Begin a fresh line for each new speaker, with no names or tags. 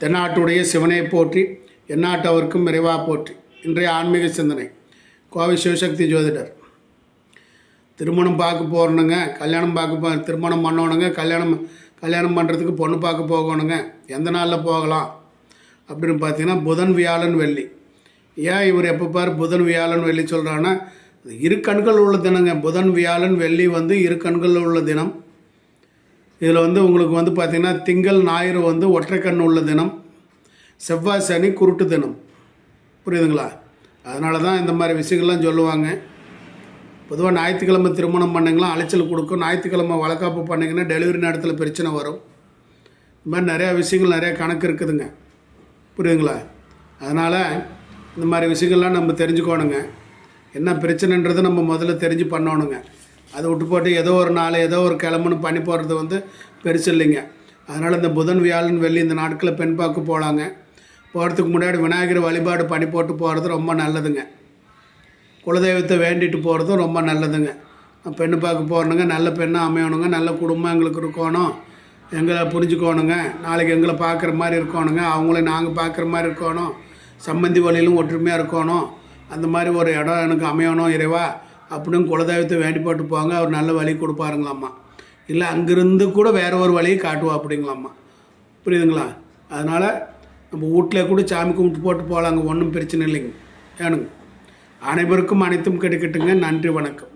தென்னாட்டுடைய சிவனை போற்றி எந்நாட்டவர்க்கும் விரைவாக போற்றி. இன்றைய ஆன்மீக சிந்தனை கோவை சிவசக்தி ஜோதிடர். திருமணம் பார்க்க போகணுங்க கல்யாணம் பார்க்க போ திருமணம் பண்ணணுங்க கல்யாணம் கல்யாணம் பண்ணுறதுக்கு பொண்ணு பார்க்க போகணுங்க. எந்த நாளில் போகலாம்? அப்படின்னு பார்த்தீங்கன்னா புதன் வியாழன் வெள்ளி. ஏன் இவர் எப்போ பார் புதன் வியாழன் வெள்ளி சொல்கிறான்னா இரு கண்கள் உள்ள தினங்க. புதன் வியாழன் வெள்ளி வந்து இரு கண்கள் உள்ள தினம். இதில் வந்து உங்களுக்கு வந்து பார்த்திங்கன்னா திங்கள் ஞாயிறு வந்து ஒற்றை கண் உள்ள தினம் செவ்வாய் சனி குருட்டு தினம். புரியுதுங்களா? அதனால தான் இந்த மாதிரி விஷயங்கள்லாம் சொல்லுவாங்க. பொதுவாக ஞாயிற்றுக்கிழமை திருமணம் பண்ணிங்களா அலைச்சல் கொடுக்கும். ஞாயிற்றுக்கிழமை வளக்காப்பு பண்ணிங்கன்னா டெலிவரி நேரத்தில் பிரச்சனை வரும். இந்த மாதிரி நிறையா விஷயங்கள் நிறையா கணக்கு இருக்குதுங்க. புரியுதுங்களா? அதனால் இந்த மாதிரி விஷயங்கள்லாம் நம்ம தெரிஞ்சுக்கோணுங்க. என்ன பிரச்சனைன்றதை நம்ம முதல்ல தெரிஞ்சு பண்ணணுங்க. அதை விட்டு போட்டு ஏதோ ஒரு நாள் ஏதோ ஒரு கிளம்புன்னு பண்ணி போகிறது வந்து பெருசு இல்லைங்க. அதனால் இந்த புதன் வியாழன் வெள்ளி இந்த நாட்களில் பெண் பார்க்க போகலாங்க போகிறதுக்கு முன்னாடி விநாயகர் வழிபாடு பண்ணி போட்டு போகிறது ரொம்ப நல்லதுங்க. குலதெய்வத்தை வேண்டிட்டு போகிறதும் ரொம்ப நல்லதுங்க. பெண்ணு பார்க்க போகிறனுங்க நல்ல பெண்ணாக அமையணுங்க நல்ல குடும்பம் எங்களுக்கு இருக்கணும். எங்களை புரிஞ்சுக்கோணுங்க. நாளைக்கு எங்களை பார்க்குற மாதிரி இருக்கணுங்க. அவங்கள நாங்கள் பார்க்குற மாதிரி இருக்கணும். சம்மந்தி வழியிலும் ஒற்றுமையாக இருக்கணும். அந்த மாதிரி ஒரு இடம் எனக்கு அமையணும் இறைவா. அப்படின்னு குலதெய்வத்தை வேண்டி போட்டு போங்க அவர் நல்ல வழி கொடுப்பாருங்களாம்மா. இல்லை அங்கேருந்து கூட வேற ஒரு வழியை காட்டுவா அப்படிங்களாம்மா. புரியுதுங்களா? அதனால் நம்ம வீட்டில் கூட சாமி கும்பிட்டு போட்டு போகலாங்க ஒன்றும் பிரச்சனை இல்லைங்க. ஏனுங்க. அனைவருக்கும் அனைத்தும் கிடைக்கட்டுங்க. நன்றி வணக்கம்.